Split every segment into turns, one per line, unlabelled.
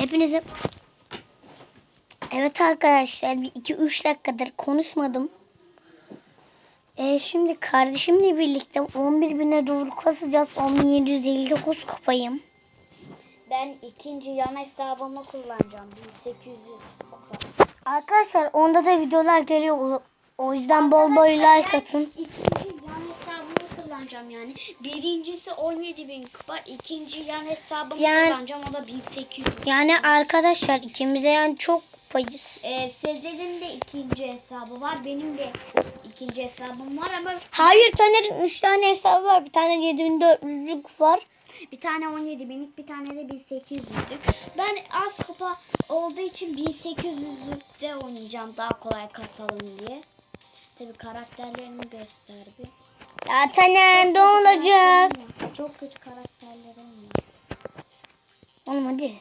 Hepinize Evet arkadaşlar bir 2-3 dakikadır konuşmadım. Ee, şimdi kardeşimle birlikte 11 bine doğru kasacağız. 10759 kupayım.
Ben ikinci yan hesabımı kullanacağım. 1800 kupa.
Arkadaşlar onda da videolar geliyor. O- yüzden bol bol like atın.
İkinci kullanacağım yani. Birincisi 17.000 kupa. ikinci yan hesabımı
Yani-
kullanacağım. O da 1800.
Yani arkadaşlar ikimize yani çok kupayız.
Ee, Sezer'in de ikinci hesabı var. Benim de ikinci hesabım var ama
Hayır Taner'in 3 tane hesabı var. Bir tane 7400'lük var.
bir tane 17 binlik bir tane de 1800'lük. Ben az kupa olduğu için 1800'lükte oynayacağım daha kolay kasalım diye. Tabi karakterlerini göster bir.
Ya Taner ne olacak?
Çok kötü karakterler olmuyor.
Oğlum hadi.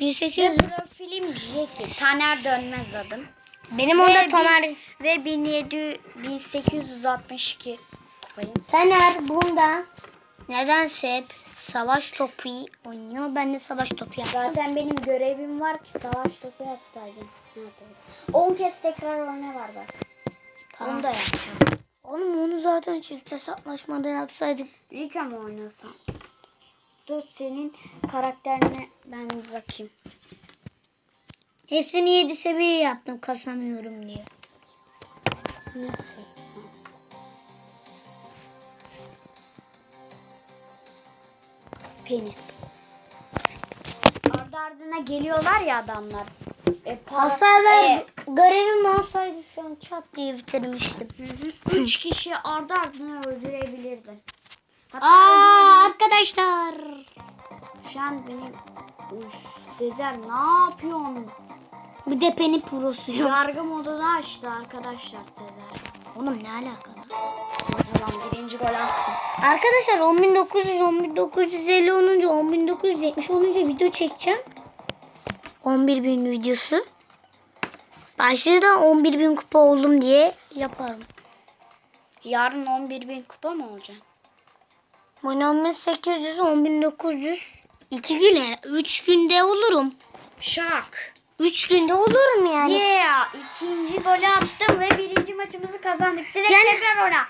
Ve
1800
profilim Jackie. Taner Dönmez adım.
Benim onda
Ve
Taner.
bin- Ve 1700, 1862 kupayım.
Taner bunda nedense hep savaş topu oynuyor. Ben de savaş topu yaptım.
Zaten benim görevim var ki savaş topu yapsaydım. Evet, evet. 10 kez tekrar oyna var bak.
Tamam.
Onu da yapacağım.
Oğlum onu zaten çift hesaplaşmada yapsaydık.
Rika mı oynasam? Dur senin karakterine ben bir bakayım.
Hepsini 7 seviye yaptım kasamıyorum diye.
Ne seçsem? Penny. Ardı ardına geliyorlar ya adamlar. E, para-
Hasar ver.
E,
Görevim olsaydı şu an çat diye bitirmiştim.
Üç kişi ardı ardına öldürebilirdin. Hatta
Aa arkadaşlar.
Şu an benim... Üf, Sezer ne yapıyorsun?
Bu depenin prosuyum.
Yargı modunu açtı arkadaşlar Sezer.
Oğlum ne alakalı?
Tamam birinci gol attım.
Arkadaşlar 10900, 10950 olunca, 10970 olunca video çekeceğim. 11000 videosu. Başlığı da 11000 kupa oldum diye yaparım.
Yarın 11 bin kupa mı olacak?
Ben 10800, 10900. 2 güne, 3 günde olurum.
Şak.
3 günde olurum yani.
Yeah. ikinci golü attım ve birinci maçımızı kazandık. Direkt
Can-
tekrar oyna.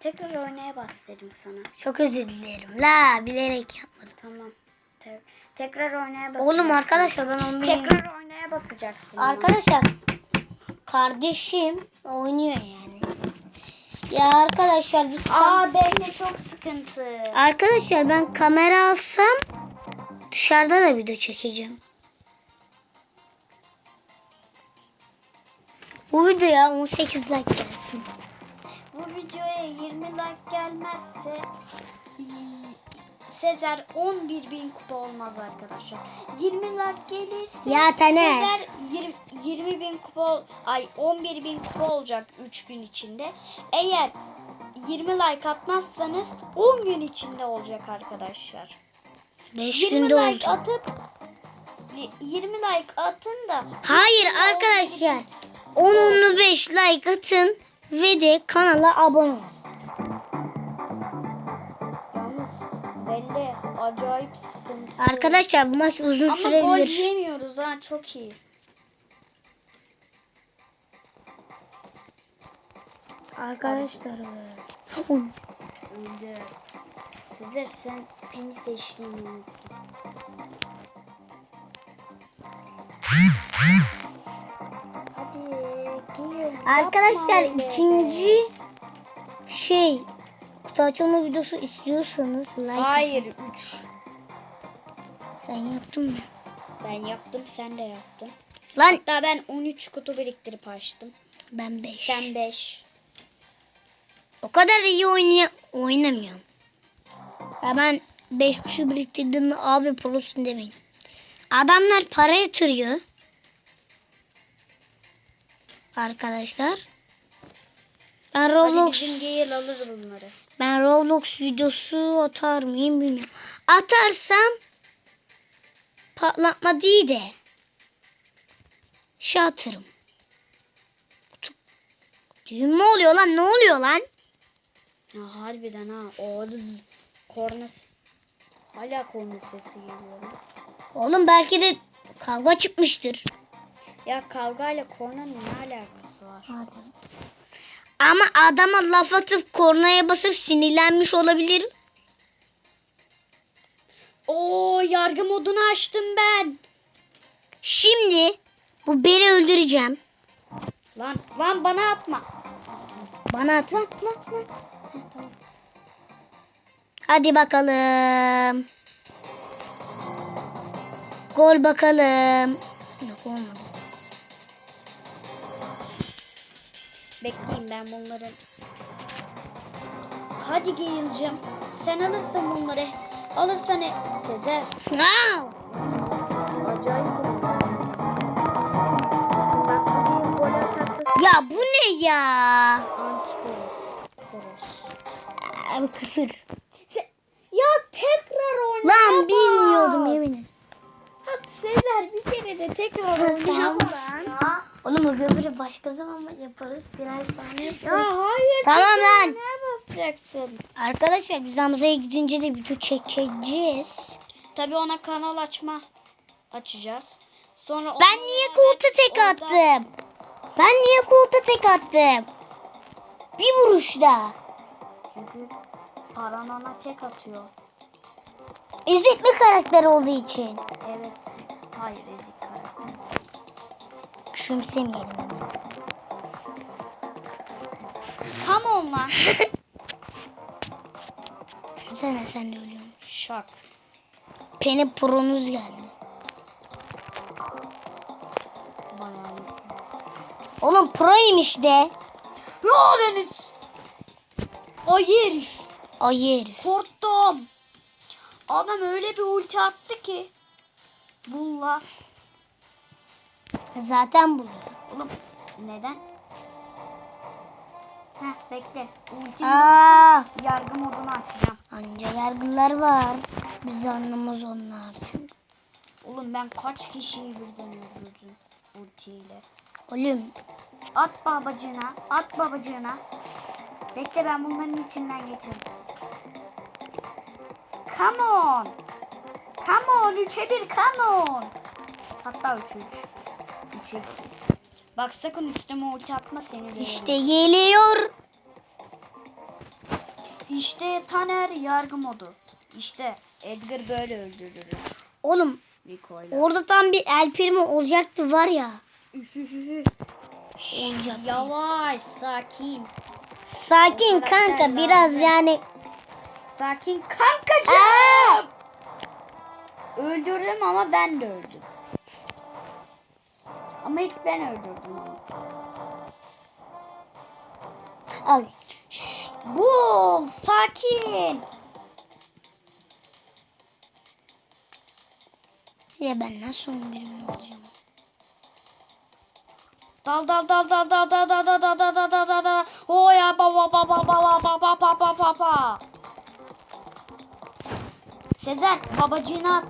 Tekrar oynaya bas dedim sana.
Çok özür dilerim. La bilerek yapmadım.
Tamam. Te- tekrar oynaya basacaksın.
Oğlum arkadaşlar ben 11000
Tekrar oynaya basacaksın.
Arkadaşlar kardeşim oynuyor yani. Ya arkadaşlar biz
Aa benim çok sıkıntı.
Arkadaşlar ben kamera alsam dışarıda da video çekeceğim. Bu videoya 18 like gelsin.
Bu videoya 20 like gelmezse Sezer 11 bin kupa olmaz arkadaşlar. 20 like gelirse
Ya Taner.
Sezer 20, 20 bin kupa ay 11 bin kupa olacak 3 gün içinde. Eğer 20 like atmazsanız 10 gün içinde olacak arkadaşlar.
5
20
günde
like
olacak.
atıp 20 like atın da
Hayır arkadaşlar 10 5 like atın ve de kanala abone olun.
Acayip sıkıntı.
Arkadaşlar bu maç uzun
Ama gol
sürebilir.
yemiyoruz ha çok iyi.
Arkadaşlar
Önce Sezer sen beni unuttun. Hadi gel.
Arkadaşlar ikinci şey kutu açılma videosu istiyorsanız like
Hayır 3.
atın. Sen yaptın mı?
Ben yaptım sen de yaptın.
Lan
Hatta ben 13 kutu biriktirip açtım.
ben 5.
Sen 5.
O kadar da iyi oynaya oynamıyorum. Ya ben 5 kuşu biriktirdim abi prosun demeyin. Adamlar para yatırıyor. Arkadaşlar. Ben
Hadi
Roblox
bizim Gale alır bunları.
Ben Roblox videosu atar mıyım bilmiyorum. Atarsam patlatma değil de şey atarım. Düğün mü oluyor lan? Ne oluyor lan?
Ya harbiden ha. O kornası. Hala korna sesi geliyor. lan.
Oğlum belki de kavga çıkmıştır.
Ya kavgayla kornanın ne alakası var?
Ama adama laf atıp kornaya basıp sinirlenmiş olabilir.
Oo yargı modunu açtım ben.
Şimdi bu beni öldüreceğim.
Lan lan bana atma.
Bana at.
Lan lan lan. Ha, tamam.
Hadi bakalım. Gol bakalım. Yok olmadı.
Bekleyin ben bunları. Hadi Gale'cim. Sen alırsın bunları. Alırsan e Sezer. Atarsa
Ya bu ne ya?
Koros.
Abi küfür.
Se- ya tekrar oynayamaz.
Lan bilmiyordum yemin ederim.
Bak Sezer bir kere de tekrar oynayamaz. Ya.
Oğlum o göbürü başka zaman mı yaparız? Birer tane
Ya
yaparız.
hayır.
Tamam lan.
Basacaksın?
Arkadaşlar biz Hamza'ya gidince de video çekeceğiz.
Tabii ona kanal açma açacağız. Sonra
Ben niye koltuğa tek
Orada-
attım? Ben niye koltuğa tek attım? Bir vuruşta.
Çünkü Paran ona tek atıyor.
İzzetli karakter olduğu için.
Evet. Hayır ezik.
Küçümsemeyelim hemen.
Come on lan.
Düşünsene sen de ölüyorsun.
Şak.
Penny Pro'nuz geldi.
Bayağı.
Oğlum Pro'ymuş de.
Ya Deniz. Hayır.
Hayır.
Korktum. Adam öyle bir ulti attı ki. Bulla.
Zaten bu.
Oğlum neden? Heh bekle. Ultim
Aa,
yargı modunu açacağım.
anca yargılar var. Biz anlamaz onlar çünkü.
Oğlum ben kaç kişiyi birden öldürdüm ultiyle.
Oğlum
At babacığına, at babacığına. Bekle ben bunların içinden geçeyim. Come on. Come on. 3'e 1 come on. Hatta 3'e 3. 3'e 2. Bak sakın üstüme ulti atma seni
işte geliyor.
İşte Taner yargı modu. İşte Edgar böyle öldürür.
Oğlum
Rico'yla.
orada tam bir El Primo olacaktı var ya.
Üfüfüfü.
Olacaktı.
Yavaş, sakin.
Sakin kanka biraz yani.
Sakin kankacığım.
Aa!
Öldürdüm ama ben de öldüm. Ama ilk ben öldürdüm onu.
Al.
Bul, sakin.
Ya ben nasıl 11 bin olacağım?
Dal dal dal dal dal dal dal dal dal dal dal dal dal dal. O ya ba ba ba ba ba ba ba ba ba ba ba ba. Sezer babacığını at.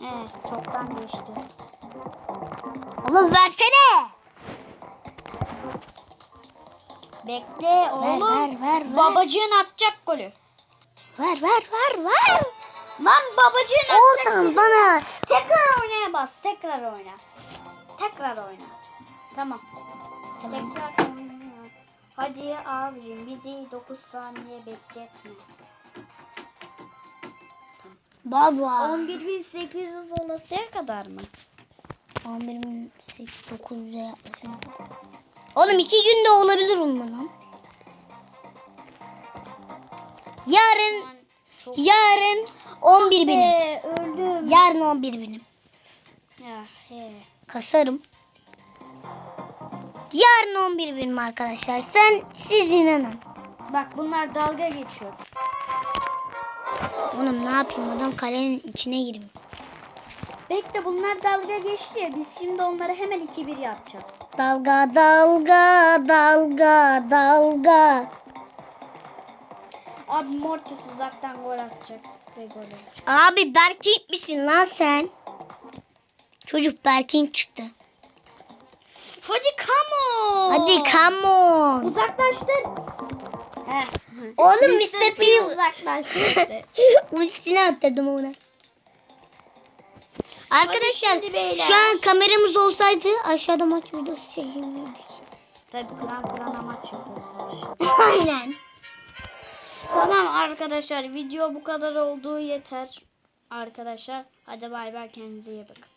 He çoktan geçti.
Oğlum versene.
Bekle oğlum.
ver ver ver.
Babacığın atacak golü.
Ver ver ver ver.
Lan babacığın atacak.
Oradan bana.
Tekrar oynaya bas. Tekrar oyna. Tekrar oyna. Tamam.
Hemen.
Tekrar oyna. Hadi abicim bizi 9 saniye bekletme.
Baba.
11.800 olasıya kadar mı?
11.900'e yaklaşına kadar. Oğlum iki günde olabilir lan? Yarın
çok...
yarın 11 binim.
Be, öldüm.
Yarın 11 binim.
Ya he.
Kasarım. Yarın 11 binim arkadaşlar. Sen siz inanın.
Bak bunlar dalga geçiyor.
Oğlum ne yapayım adam kalenin içine girmiş.
Bekle bunlar dalga geçti ya. Biz şimdi onları hemen 2-1 yapacağız.
Dalga dalga dalga dalga.
Abi Mortis uzaktan gol atacak. Ve gol.
Abi Berking misin lan sen? Çocuk Berking çıktı.
Hadi come on.
Hadi come on.
Uzaklaştır. He.
Oğlum Mr. P
uzaklaştı.
ultisini attırdım ona. Arkadaşlar şu an kameramız olsaydı aşağıda maç videosu çekebilirdik.
Tabii kıran kırana maç yapıyoruz.
Aynen.
Tamam arkadaşlar video bu kadar olduğu yeter. Arkadaşlar hadi bay bay kendinize iyi bakın.